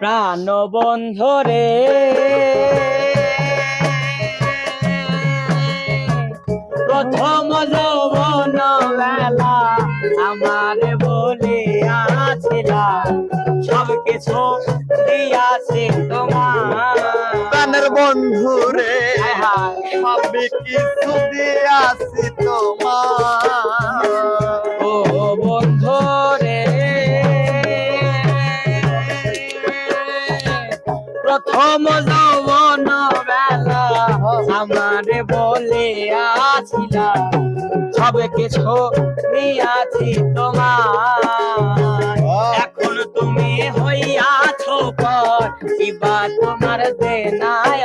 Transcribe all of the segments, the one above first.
প্রাণ বন্ধরে প্রথম যৌবন বেলা আমার বলে বলিয়াছিলা সব কিছু দিয়াছি তোমার প্রাণের বন্ধু রে হায়। কিছু দিয়াছি তোমার আছিলা সব কিছু নিয়াছি তোমার এখন তুমি হইয়াছো পর কিবা তোমার দেনায়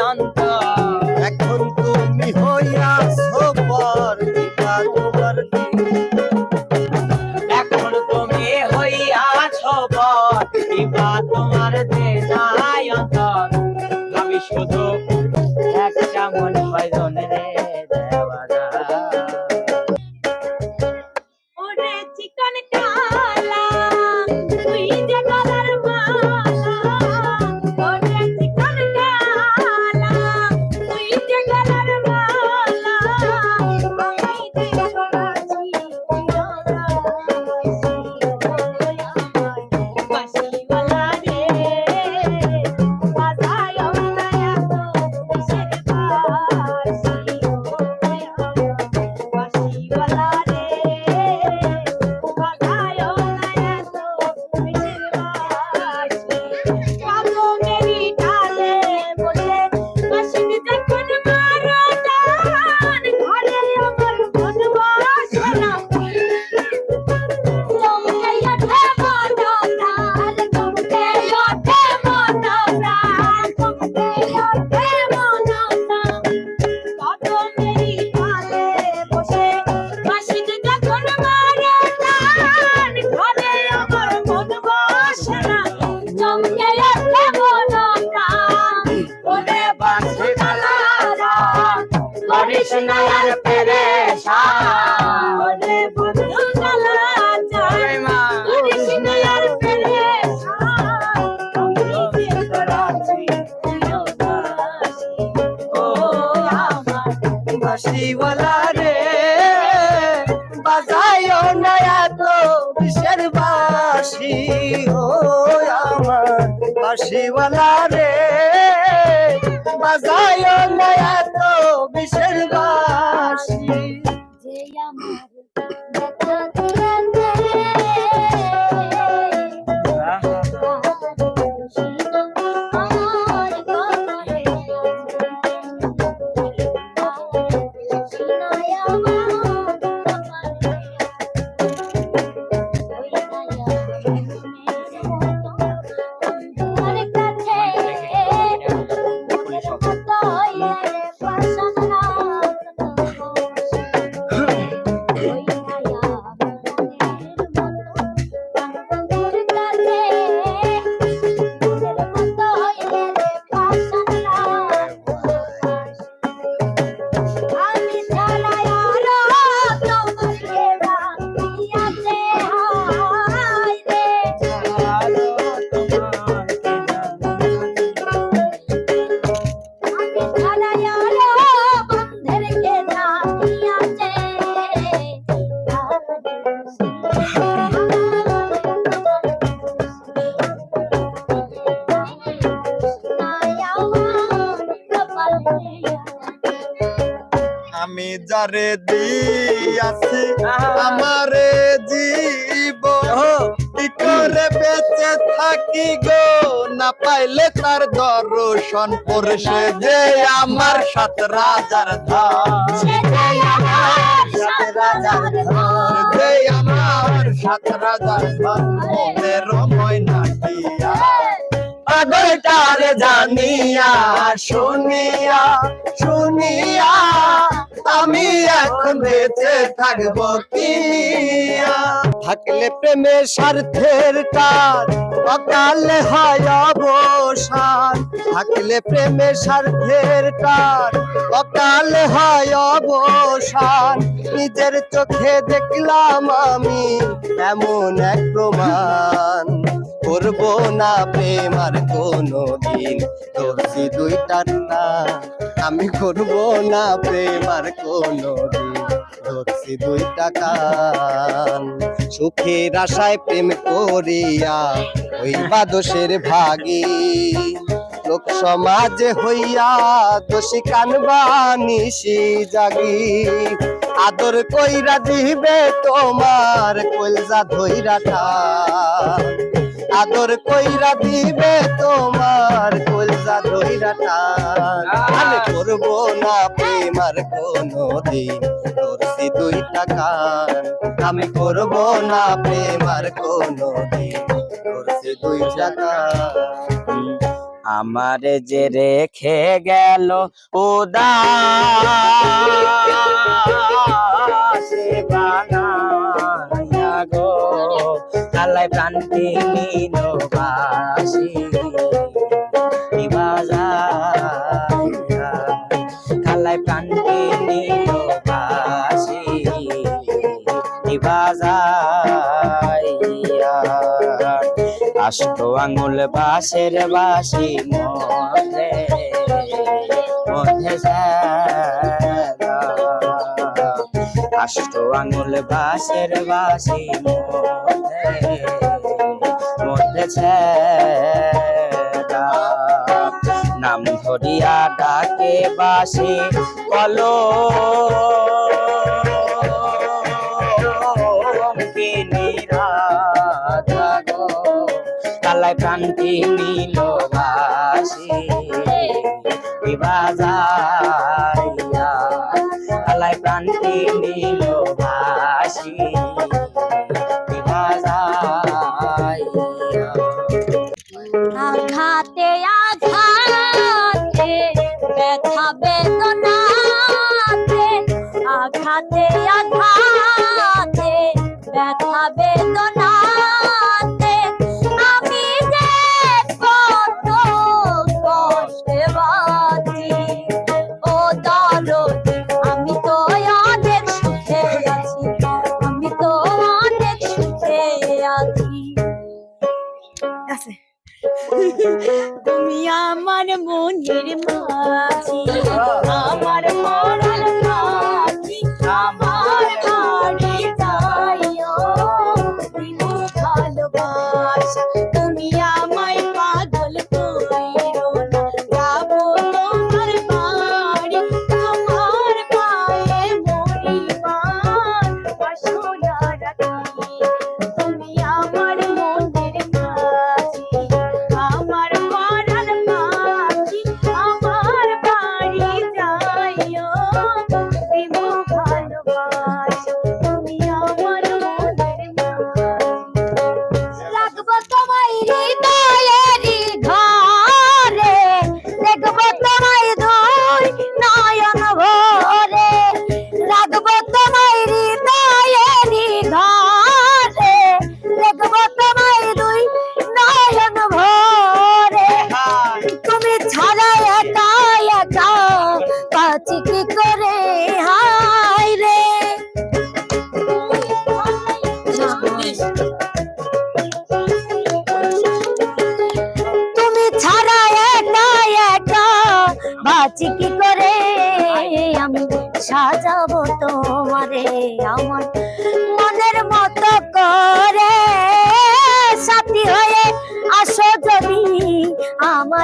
বাসিওয়ালা রে বাজায়ও নয়া তো বিশের বাসি ও আমার বাসিওয়ালা রে যারে দিয়াছি আমারে জীবন কি করে বেঁচে থাকি গো? না পাইলে তার দর্শন পড়ছে যে আমার সাত রাজার ধাম সাত রাজার। যে আমার সাত রাজার ধাম পাগলটার জানিয়া, শুনিয়া শুনিয়া, আমি এখন বেঁচে থাকব কিনিয়া। থাকলে প্রেমের স্বার্থের কাজ অকালে হয় অবসান। থাকলে প্রেমের স্বার্থের কাজ অকালে হয় অবসান। নিজের চোখে দেখলাম আমি এমন এক প্রমাণ। করব না প্রেম আর কোনো দিন ধরছি দুইটা না আমি করব না প্রেম আর কোনো দিন ধরছি দুইটা কান সুখের আশায় প্রেম করিয়া হইবা দোষের ভাগী। লোক সমাজে হইয়া দোষী কানবা নিশি জাগি আদর কইরা দিবে তোমার কলজা ধইরা টান আদর কইরা দিবে তোমার কলজা ধইরা টান আমি করব না প্রেম আর কোনো দিন ধরছি দুইটা কান। আমি করব না প্রেম আর কোনো দিন ধরছি দুইটা কান। আমার যে রেখে গেল উদাসে বাজাইয়া আষ্ট আঙুল বাসের বাসি মধ্যে। আষ্ট আঙুল বাসের বাসি মধ্যে ছেদা। নাম ধরিয়া ডাকে বাসি কলো কালাই প্রান্তি নীল বাসি বাজাইয়া প্রান্তি নীল বাসি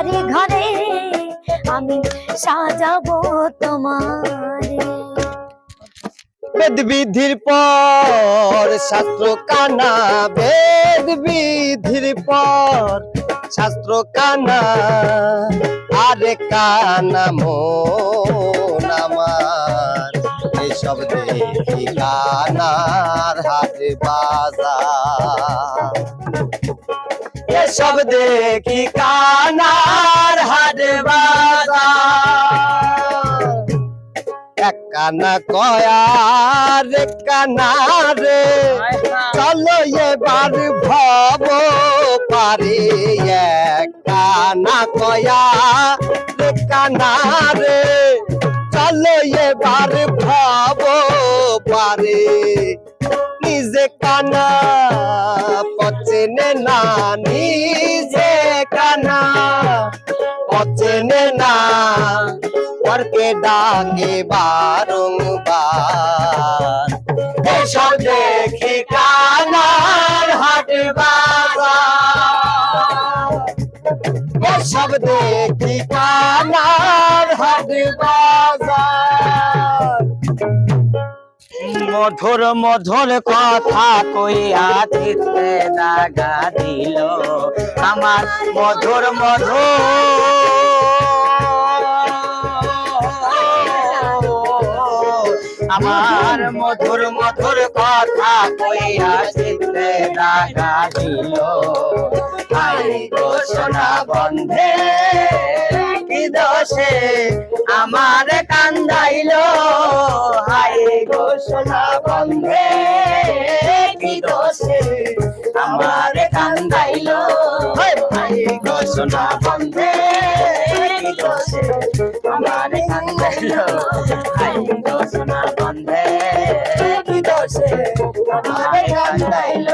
আমারই ঘরে আমি সাজাবো তোমার। বেদ বিধির পর শাস্ত্র কানা, বেদ বিধির পর শাস্ত্র কানা, আরে কানা মন আমার। এসব দেখি কানার হাট বাজার। এসব দেখি কানার হাট এক কানা কয়ার কানা চলো এবার ভব পারে। এক কানা কয়া রে। চলো এবার ভব পারে। কানা পচেনে না নিজে কানা পচেনে না পরকে ডাকে বারংবার। এসব দেখে কানার হাট বাজার। এসব দেখি কানার হাট বাজার। মধুর মধুর কথা কইয়া চিত্তে দাগা দিল? আমার মধুর মধুর। আমার মধুর মধুর কথা কইয়া চিত্তে দাগা দিল? আই সোনা বন্ধে। কি দোষে আমার কান্দাইল হাই গো সোনা বন্ধে, কি দোষে আমার কান্দাইল হাই গো সোনা বন্ধে, কি দোষে আমার কান্দাইল হাই গো সোনা বন্ধে, কি দোষে আমার কান্দাইল